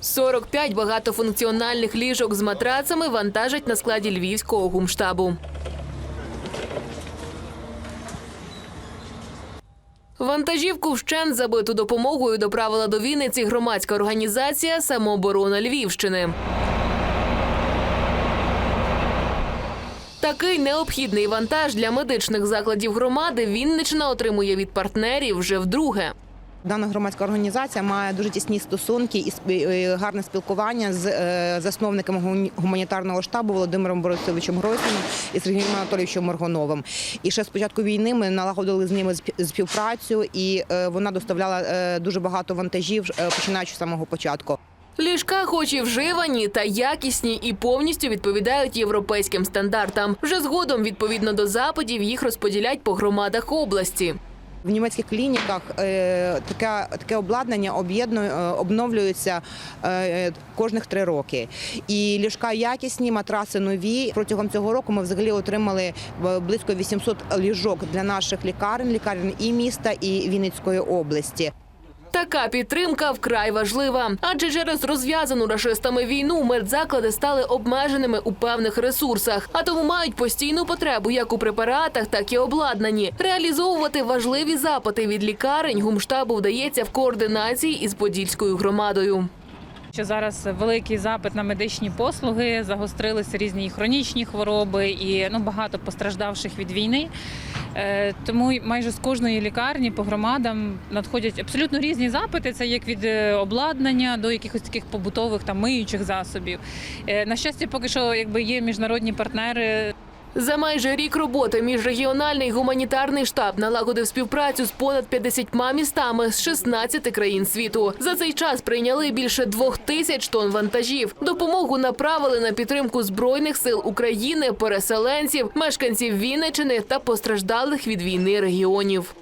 45 багатофункціональних ліжок з матрацами вантажать на складі львівського гумштабу. Вантажівку вщент забиту допомогою доправила до Вінниці громадська організація Самооборона Львівщини. Такий необхідний вантаж для медичних закладів громади Вінничина отримує від партнерів вже вдруге. Дана громадська організація має дуже тісні стосунки і гарне спілкування з е, засновниками гуманітарного штабу Володимиром Борисовичем Гройсманом і Сергієм Анатолійовичем Моргоновим. І ще з початку війни ми налагодили з ними співпрацю, і е, вона доставляла е, дуже багато вантажів, починаючи з самого початку. Ліжка, хоч і вживані та якісні, і повністю відповідають європейським стандартам. Вже згодом, відповідно до запитів, їх розподілять по громадах області. В німецьких клініках е, таке, таке обладнання об'єднує, е, обновлюється е, кожних три роки. І ліжка якісні, матраси нові. Протягом цього року ми взагалі отримали близько 800 ліжок для наших лікарень, лікарень і міста, і Вінницької області. Така підтримка вкрай важлива, адже через розв'язану рашистами війну медзаклади стали обмеженими у певних ресурсах, а тому мають постійну потребу як у препаратах, так і обладнанні. Реалізовувати важливі запити від лікарень гумштабу вдається в координації із подільською громадою. Що зараз великий запит на медичні послуги, загострилися різні хронічні хвороби і ну багато постраждавших від війни. Е, Тому майже з кожної лікарні по громадам надходять абсолютно різні запити. Це як від е, обладнання до якихось таких побутових там миючих засобів. Е, На щастя, поки що якби є міжнародні партнери. За майже рік роботи міжрегіональний гуманітарний штаб налагодив співпрацю з понад 50 містами з 16 країн світу. За цей час прийняли більше двох тисяч тонн вантажів. Допомогу направили на підтримку збройних сил України, переселенців, мешканців Вінничини та постраждалих від війни регіонів.